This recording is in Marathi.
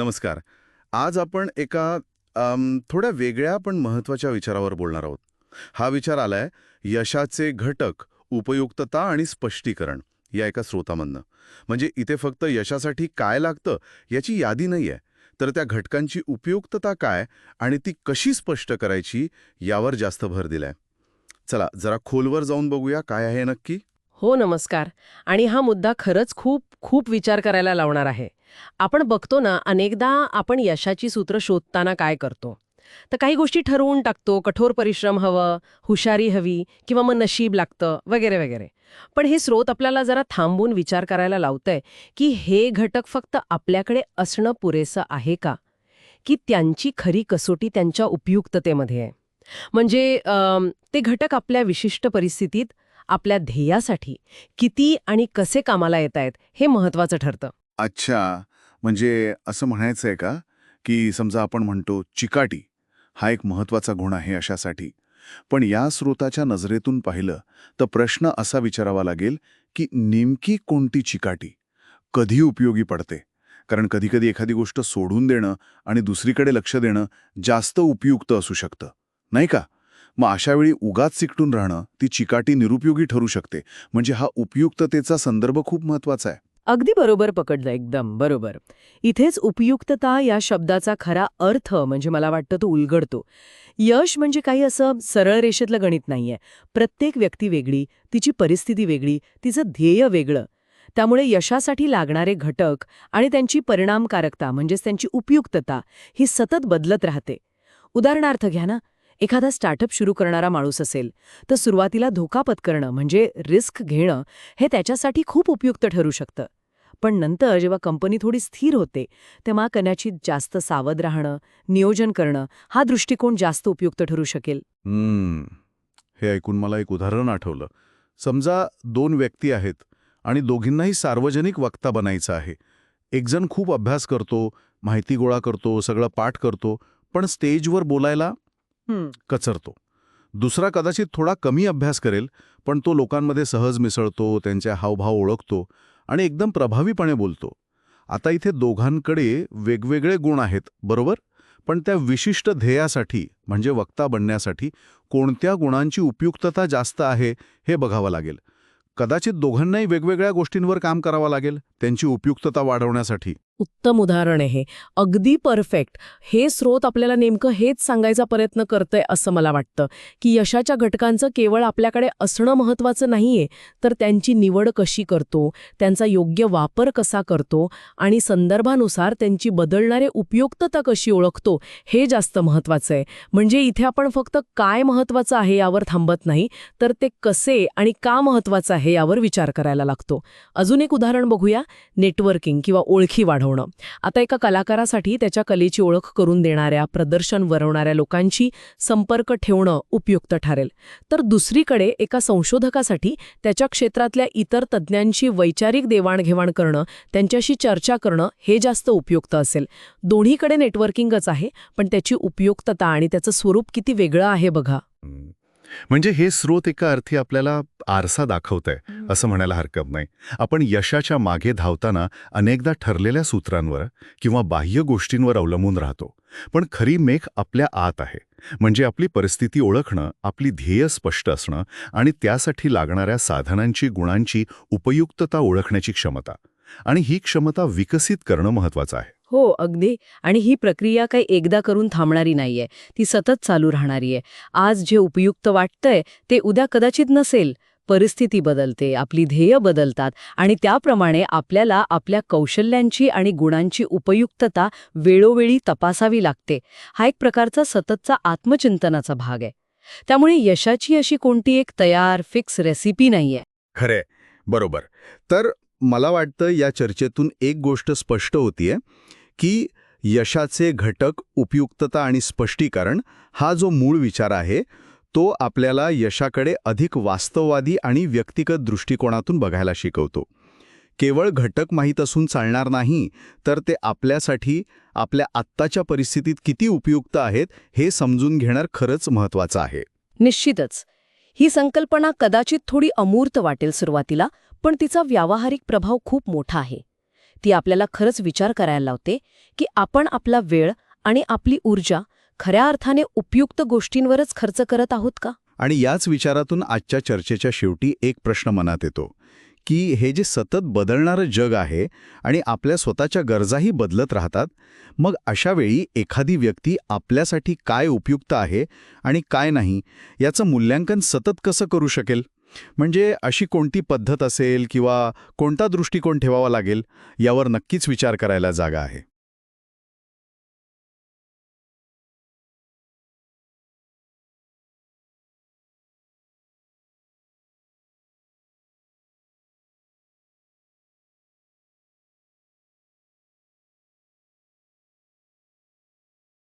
नमस्कार. आज आपण एका अम, थोड्या वेगळ्या पण महत्त्वाच्या विचारावर बोलणार आहोत. हा विचार आलाय यशाचे घटक उपयुक्तता आणि स्पष्टीकरण या एका स्रोतामधनं. म्हणजे इथे फक्त यशासाठी काय लागतं याची यादी नाहीये. तर त्या घटकांची उपयुक्तता काय आणि ती कशी स्पष्ट करायची यावर जास्त भर दिलाय. चला जरा खोलवर जाऊन बघूया काय आहे नक्की. हो नमस्कार. आणि हा मुद्दा खरंच खूप खूप विचार करायला लावणार आहे. आपण बघतो ना अनेकदा आपण यशाची सूत्र शोधताना काय करतो? तर काही गोष्टी ठरवून टाकतो कठोर परिश्रम हवं हुशारी हवी किंवा मग नशीब लागतं वगैरे वगैरे. पण हे स्रोत आपल्याला जरा थांबून विचार करायला लावतंय की हे घटक फक्त आपल्याकडे असणं पुरेसं आहे का? की त्यांची खरी कसोटी त्यांच्या उपयुक्ततेमध्ये आहे? म्हणजे ते घटक आपल्या विशिष्ट परिस्थितीत आपल्या ध्येयासाठी किती आणि कसे कामाला येत आहेत हे महत्वाचं ठरतं. अच्छा. म्हणजे असं म्हणायचं आहे का? की समजा आपण म्हणतो चिकाटी हा एक महत्त्वाचा गुण आहे अशासाठी. पण या स्रोताच्या नजरेतून पाहिलं तर प्रश्न असा विचारावा लागेल की नेमकी कोणती चिकाटी कधी उपयोगी पडते? कारण कधीकधी एखादी गोष्ट सोडून देणं आणि दुसरीकडे लक्ष देणं जास्त उपयुक्त असू शकतं. नाही का? मग अशावेळी उगाच चिकटून राहणं ती चिकाटी निरुपयोगी ठरू शकते. म्हणजे हा उपयुक्ततेचा संदर्भ खूप महत्त्वाचा आहे. अगदी बरोबर पकडलं एकदम बरोबर. इथेच उपयुक्तता या शब्दाचा खरा अर्थ म्हणजे मला वाटतं तो उलगडतो. यश म्हणजे काही असं सरळ रेषेतलं गणित नाहीये. प्रत्येक व्यक्ती वेगळी तिची परिस्थिती वेगळी तिचं ध्येय वेगळं. त्यामुळे यशासाठी लागणारे घटक आणि त्यांची परिणामकारकता म्हणजेच त्यांची उपयुक्तता ही सतत बदलत राहते. उदाहरणार्थ घ्या ना एखादा स्टार्टअप सुरू करणारा माणूस असेल तर सुरुवातीला धोका पत्करणं म्हणजे रिस्क घेणं हे त्याच्यासाठी खूप उपयुक्त ठरू शकतं. पण नंतर जेव्हा कंपनी थोडी स्थिर होते तेव्हा कदाचित जास्त सावध राहणं नियोजन करणं हा दृष्टिकोन जास्त उपयुक्त ठरू शकेल. हे ऐकून मला एक उदाहरण आठवलं. समजा दोन व्यक्ती आहेत आणि दोघींनाही सार्वजनिक वक्ता बनायचं आहे. एकजण खूप अभ्यास करतो माहिती गोळा करतो सगळं पाठ करतो पण स्टेजवर बोलायला कचरतो. दुसरा कदाचित थोडा कमी अभ्यास करेल पण तो लोकांमध्ये सहज मिसळतो त्यांचे हावभाव ओळखतो आणि एकदम प्रभावीपणे बोलतो. आता इथे दोघांकडे वेगवेगळे गुण आहेत बरोबर? पण त्या विशिष्ट ध्येयासाठी म्हणजे वक्ता बनण्यासाठी कोणत्या गुणांची उपयुक्तता जास्त आहे हे बघावं लागेल. कदाचित दोघांनाही वेगवेगळ्या गोष्टींवर काम करावं लागेल त्यांची उपयुक्तता वाढवण्यासाठी. उत्तम उदाहरण आहे. अगदी परफेक्ट हे स्रोत आपल्याला नेमकं हेच सांगायचा प्रयत्न करतंय असं मला वाटतं. की यशाच्या घटकांचं केवळ आपल्याकडे असणं महत्वाचं नाहीये तर त्यांची निवड कशी करतो त्यांचा योग्य वापर कसा करतो आणि संदर्भानुसार त्यांची बदलणारे उपयुक्तता कशी ओळखतो हे जास्त महत्वाचं आहे. म्हणजे इथे आपण फक्त काय महत्वाचं आहे यावर थांबत नाही तर ते कसे आणि का महत्वाचं आहे यावर विचार करायला लागतो. अजून एक उदाहरण बघूया. नेटवर्किंग किंवा ओळखी वाढवणं. आता एका कलाकारासाठी त्याच्या कलेची ओळख करून देणाऱ्या प्रदर्शन वरवणाऱ्या लोकांची संपर्क ठेवणं उपयुक्त ठरेल. तर दुसरीकडे एका संशोधकासाठी त्याच्या क्षेत्रातल्या इतर तज्ज्ञांची वैचारिक देवाणघेवाण करणं त्यांच्याशी चर्चा करणं हे जास्त उपयुक्त असेल. दोन्हीकडे नेटवर्किंगच आहे पण त्याची उपयुक्तता आणि त्याचं स्वरूप किती वेगळं आहे बघा. म्हणजे हे स्रोत एका अर्थी आपल्याला आरसा दाखवत आहे असं म्हणायला हरकत नाही. आपण यशाच्या मागे धावताना अनेकदा ठरलेल्या सूत्रांवर किंवा बाह्य गोष्टींवर अवलंबून राहतो. पण खरी मेख आपल्या आत आहे. म्हणजे आपली परिस्थिती ओळखणं आपली ध्येय स्पष्ट असणं आणि त्यासाठी लागणाऱ्या साधनांची गुणांची उपयुक्तता ओळखण्याची क्षमता. आणि ही क्षमता विकसित करणं महत्वाचं आहे. हो अगदी. आणि ही प्रक्रिया काही एकदा करून थांबणारी नाहीये. ती सतत चालू राहणारी आहे. आज जे उपयुक्त वाटतंय ते उद्या कदाचित नसेल. परिस्थिती बदलते आपली ध्येय बदलतात आणि त्याप्रमाणे आपल्याला आपल्या कौशल्यांची आणि गुणांची उपयुक्तता वेळोवेळी तपासावी लागते. हा एक प्रकारचा सततचा आत्मचिंतनाचा भाग आहे. त्यामुळे यशाची अशी कोणती एक तयार फिक्स रेसिपी नाहीये. खरे बरोबर. तर मला वाटतं या चर्चेतून एक गोष्ट स्पष्ट होतीये की यशाचे घटक उपयुक्तता आणि स्पष्टीकरण हा जो मूळ विचार आहे तो आपल्याला यशाकडे अधिक वास्तववादी आणि व्यक्तिगत दृष्टिकोनातून बघायला शिकवतो. केवळ घटक माहीत असून चालणार नाही तर ते आपल्यासाठी आपल्या आत्ताच्या परिस्थितीत किती उपयुक्त आहेत हे समजून घेणार खरंच महत्वाचं आहे. निश्चितच. ही संकल्पना कदाचित थोडी अमूर्त वाटेल सुरुवातीला पण तिचा व्यावहारिक प्रभाव खूप मोठा आहे. ती आपल्याला खरंच विचार करायला लावते की आपण आपला वेळ आणि आपली ऊर्जा खऱ्या अर्थाने उपयुक्त गोष्टींवरच खर्च करत आहोत का? आणि याच विचारातून आजच्या चर्चेच्या शेवटी एक प्रश्न मनात येतो की हे जे सतत बदलणारं जग आहे आणि आपल्या स्वतःच्या गरजाही बदलत राहतात मग अशा वेळी एखादी व्यक्ती आपल्यासाठी काय उपयुक्त आहे आणि काय नाही याचं मूल्यांकन सतत कसं करू शकेल? म्हणजे अशी कोणती पद्धत असेल किंवा कोणता दृष्टिकोन ठेवावा लागेल यावर नक्कीच विचार करायला जागा आहे.